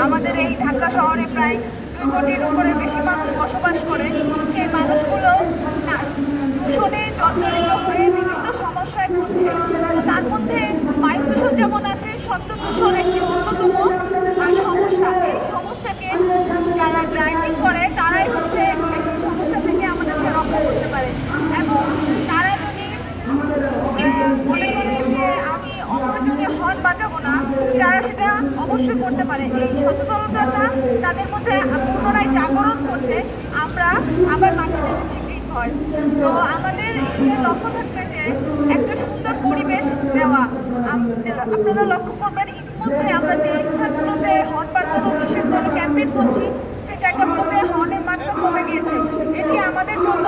আমাদের এই ঢাকা শহরে প্রায় দুই কোটির উপরে বেশি মানুষ বসবাস করে সেই মানুষগুলো না, দূষণে জর্জরিত হয়ে বিভিন্ন সমস্যায় ভুগছে তো তার মধ্যে বায়ু দূষণ যেমন আছে শব্দ দূষণ একটি অন্যতম আর সমস্যা এই সমস্যাকে যারা ড্রাইভিং করে তারাই হচ্ছে এই সমস্যা থেকে আমাদেরকে রক্ষা করতে পারে এবং তারা যদি আহ, মনে করে যে আমি বাজাবো না তারা সেটা অবশ্যই করতে পারে। এই সচেতনতাটা তাদের মধ্যে পুনরায় জাগরণ করতে আমরা আবার মাঝে চিকিৎসা হয়। তো আমাদের এখানে লক্ষ্য থাকবে যে একটা সুন্দর পরিবেশ দেওয়া। আপনারা লক্ষ্য করবেন, ইতিমধ্যে আমরা যে স্থানগুলোতে হট বাজানো করে ক্যাম্পেইন করছি সেই জায়গাগুলোতে হর্নের মাত্রা কমে গিয়েছে এটি আমাদের জন্য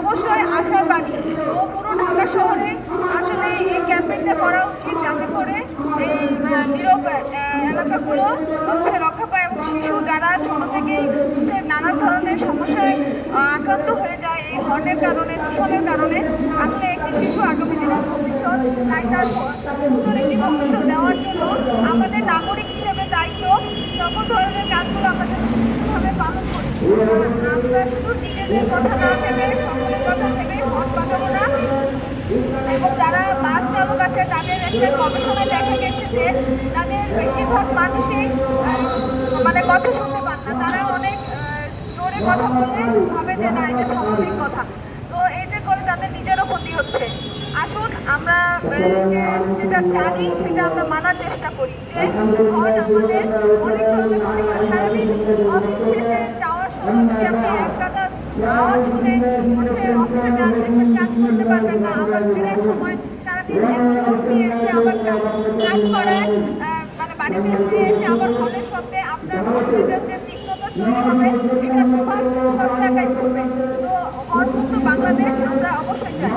অবশ্যই আশার বাণী তো পুরো ঢাকা শহরে আসলে এই ক্যাম্পেইনটা করা উচিত যাতে করে এই আহ, নীরব আহ, এলাকাগুলো হচ্ছে রক্ষা পায় এবং শিশু যারা ছোট থেকেই নানা ধরনের সমস্যায় আক্রান্ত হয়ে যায়, এই হর্নের কারণে, দূষণের কারণে আসলে একটি শিশু আগামী দিনের ভবিষ্যৎ, তাই তার সুন্দর একটি ভবিষ্যৎ দেওয়ার জন্য আমাদের নাগরিক হিসেবে দায়িত্ব, সকল ধরনের কাজগুলো আমাদের সুন্দরভাবে পালন করি আমরা শুধু নিজেদের কথা না ভেবে, সকলের কথা ভেবে ভোট পাঠাবো না এবং যারা চালক আছে তাদের একটা গবেষণায় দেখা গেছে যে তাদের বেশিরভাগ মানুষই মানে কথা শুনতে পান না। তারা অনেক জোরে কথা বললে ভাবে যে না, এটা স্বাভাবিক কথা। তো এতে করে তাদের নিজেরও ক্ষতি হচ্ছে। আসুন, আমরা যেটা জানি, সেটা আমরা মানার চেষ্টা করি যে হর্ন আমাদের অনেক ধরনের ক্ষতি করে সারাদিন অফিস শেষে যাওয়ার সময় যদি আপনি এক গাদা আওয়াজ শুনে হচ্ছে অফিসে যান, দেখবেন কাজ করতে পারবেন না। আবার ফেরার সময় সারাদিন এত লোক নিয়ে এসে আবার কাজ আহ, মানে বাড়িতে এসে আবার হলের শব্দে আপনার বাংলাদেশ আমরা অবশ্যই চাই